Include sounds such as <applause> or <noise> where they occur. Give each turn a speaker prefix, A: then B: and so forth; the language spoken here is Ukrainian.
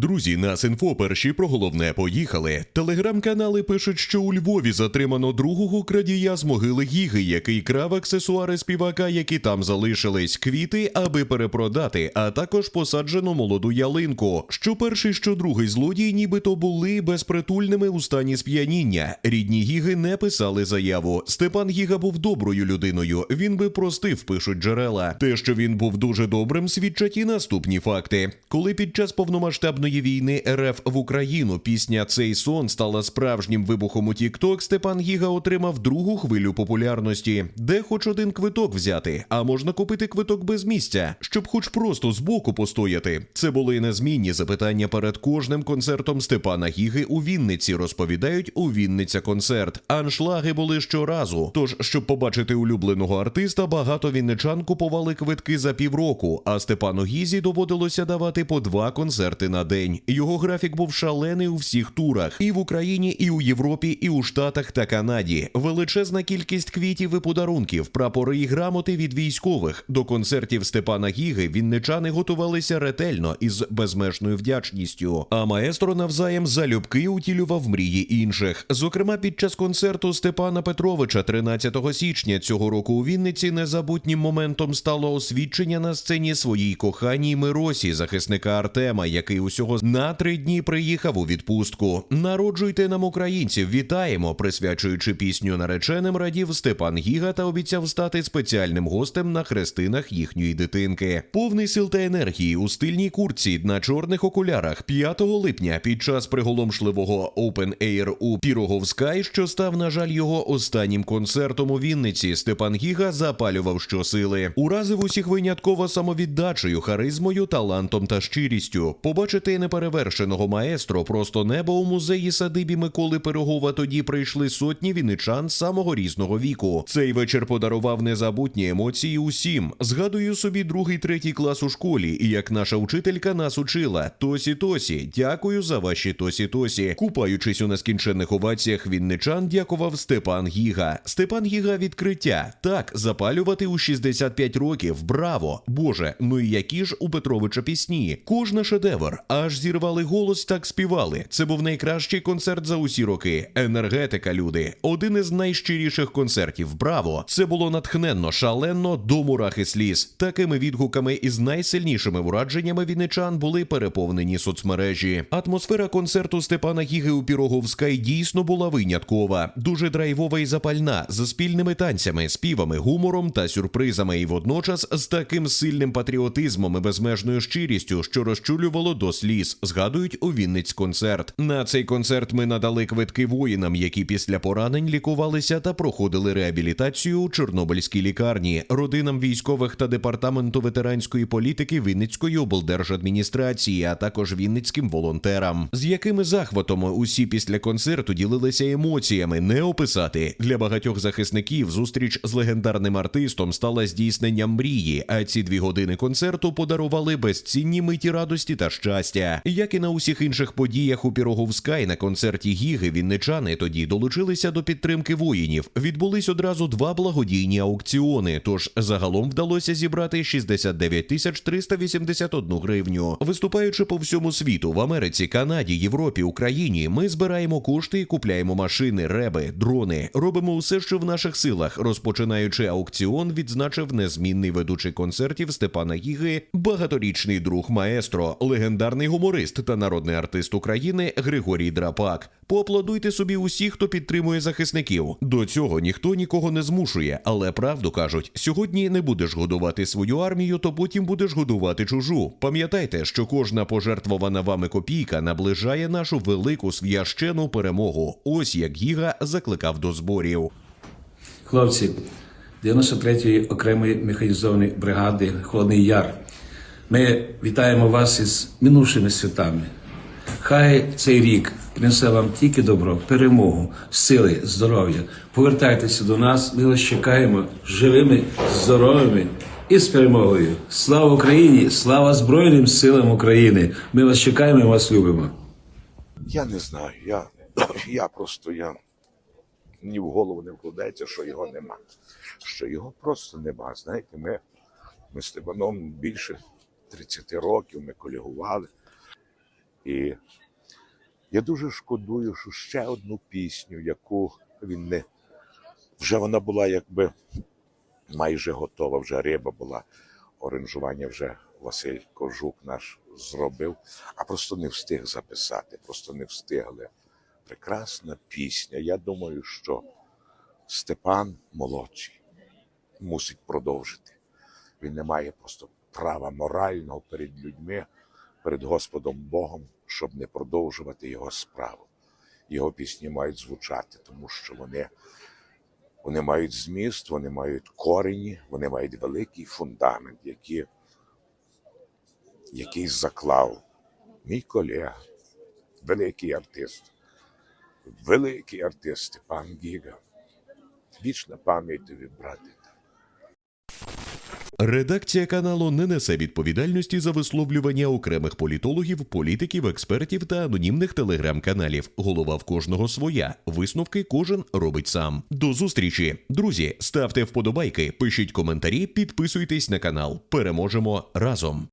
A: Друзі, нас інфо перші про головне поїхали. Телеграм-канали пишуть, що у Львові затримано другого крадія з могили Гіги, який крав аксесуари співака, які там залишились, квіти, аби перепродати, а також посаджену молоду ялинку. Що перший, що другий злодій, нібито були безпритульними у стані сп'яніння. Рідні Гіги не писали заяву. Степан Гіга був доброю людиною. Він би простив, пишуть джерела. Те, що він був дуже добрим, свідчать і наступні факти. Коли під час повномасштабної війни РФ в Україну пісня Цей сон стала справжнім вибухом у Тікток, Степан Гіга отримав другу хвилю популярності, де хоч один квиток взяти, а можна купити квиток без місця, щоб хоч просто збоку постояти. Це були незмінні запитання перед кожним концертом Степана Гіги у Вінниці. Розповідають у Вінниця концерт. Аншлаги були щоразу. Тож, щоб побачити улюбленого артиста, багато вінничан купували квитки за півроку, а Степану Гізі доводилося давати по два концерти на день. Його графік був шалений у всіх турах і в Україні, і у Європі, і у Штатах та Канаді. Величезна кількість квітів і подарунків, прапори і грамоти від військових. До концертів Степана Гіги вінничани готувалися ретельно і з безмежною вдячністю. А маестро навзаєм залюбки утілював мрії інших. Зокрема, під час концерту Степана Петровича 13 січня цього року у Вінниці незабутнім моментом стало освідчення на сцені своїй коханій Миросі, захисника Артема, який усього на три дні приїхав у відпустку. Народжуйте нам українців, вітаємо, присвячуючи пісню нареченим радів Степан Гіга та обіцяв стати спеціальним гостем на хрестинах їхньої дитинки. Повний сил та енергії у стильній куртці на чорних окулярах 5 липня під час приголомшливого Open Air у Піроговскай, що став, на жаль, його останнім концертом у Вінниці. Степан Гіга запалював щосили. Уразив усіх винятково самовіддачею, харизмою, талантом та щирістю. Побачити неперевершеного маестро просто небо у музеї садибі Миколи Пирогова тоді прийшли сотні вінничан самого різного віку. Цей вечір подарував незабутні емоції усім. Згадую собі другий, третій клас у школі, і як наша учителька нас учила. Тосі Тосі, дякую за ваші Тосі Тосі. Купаючись у нескінченних оваціях вінничан, дякував Степан Гіга. Степан Гіга відкриття. Так, запалювати у 65 років. Браво! Боже, ну і які ж у Петровича пісні. Кожна шедевр. Аж зірвали голос, так співали. Це був найкращий концерт за усі роки. Енергетика, люди. Один із найщиріших концертів. Браво! Це було натхненно, шалено до мурахи сліз. Такими відгуками із найсильнішими враженнями вінничан були переповнені соцмережі. Атмосфера концерту Степана Гіги у Піроговськай дійсно була виняткова, дуже драйвова і запальна, з спільними танцями, співами, гумором та сюрпризами, і водночас з таким сильним патріотизмом і безмежною щирістю, що розчулювало до сліз. Згадують у Вінниць концерт. На цей концерт ми надали квитки воїнам, які після поранень лікувалися та проходили реабілітацію у Чорнобильській лікарні, родинам військових та департаменту ветеранської політики Вінницької облдержадміністрації, а також вінницьким волонтерам, з якими захватом усі після концерту ділилися емоціями, не описати для багатьох захисників. Зустріч з легендарним артистом стала здійсненням мрії. А ці дві години концерту подарували безцінні миті радості та щастя. Як і на усіх інших подіях у Піроговскай на концерті Гіги вінничани тоді долучилися до підтримки воїнів. Відбулись одразу два благодійні аукціони. Тож загалом вдалося зібрати 69 тисяч 381 гривню. Виступаючи по всьому світу в Америці, Канаді, Європі, Україні, ми збираємо кошти і купляємо машини, реби, дрони. Робимо усе, що в наших силах. Розпочинаючи аукціон, відзначив незмінний ведучий концертів Степана Гіги, багаторічний друг маестро, легендарний гуморист та народний артист України Григорій Драпак. Поаплодуйте собі усі, хто підтримує захисників. До цього ніхто нікого не змушує, але правду кажуть: сьогодні не будеш годувати свою армію, то потім будеш годувати чужу. Пам'ятайте, що кожна пожертвована вами копійка наближає нашу велику священу перемогу. Ось як Гіга закликав до зборів.
B: Хлопці 93-ї окремої механізованої бригади Холодний Яр. Ми вітаємо вас із минувшими святами. Хай цей рік принесе вам тільки добро, перемогу, сили, здоров'я. Повертайтеся до нас, ми вас чекаємо живими, здоровими і з перемогою. Слава Україні! Слава Збройним силам України! Ми вас чекаємо і вас любимо.
C: Я не знаю. Я, <clears throat> я просто я ні в голову не вкладається, що його нема. Що його просто нема. Знаєте, ми, ми з Степаном більше 30 років ми колегували. І я дуже шкодую, що ще одну пісню, яку він не вже вона була якби майже готова, вже риба була. Оранжування вже Василь Кожук наш зробив, а просто не встиг записати, просто не встигли. Прекрасна пісня. Я думаю, що Степан молодший мусить продовжити. Він не має просто права морального перед людьми, перед Господом Богом, щоб не продовжувати його справу. Його пісні мають звучати, тому що вони, вони мають зміст, вони мають корені, вони мають великий фундамент, який, який заклав мій колега, великий артист, великий артист Степан Гіга. Вічна пам'ять тобі, брате.
A: Редакція каналу не несе відповідальності за висловлювання окремих політологів, політиків, експертів та анонімних телеграм-каналів. Голова в кожного своя. Висновки кожен робить сам. До зустрічі, друзі. Ставте вподобайки, пишіть коментарі, підписуйтесь на канал. Переможемо разом.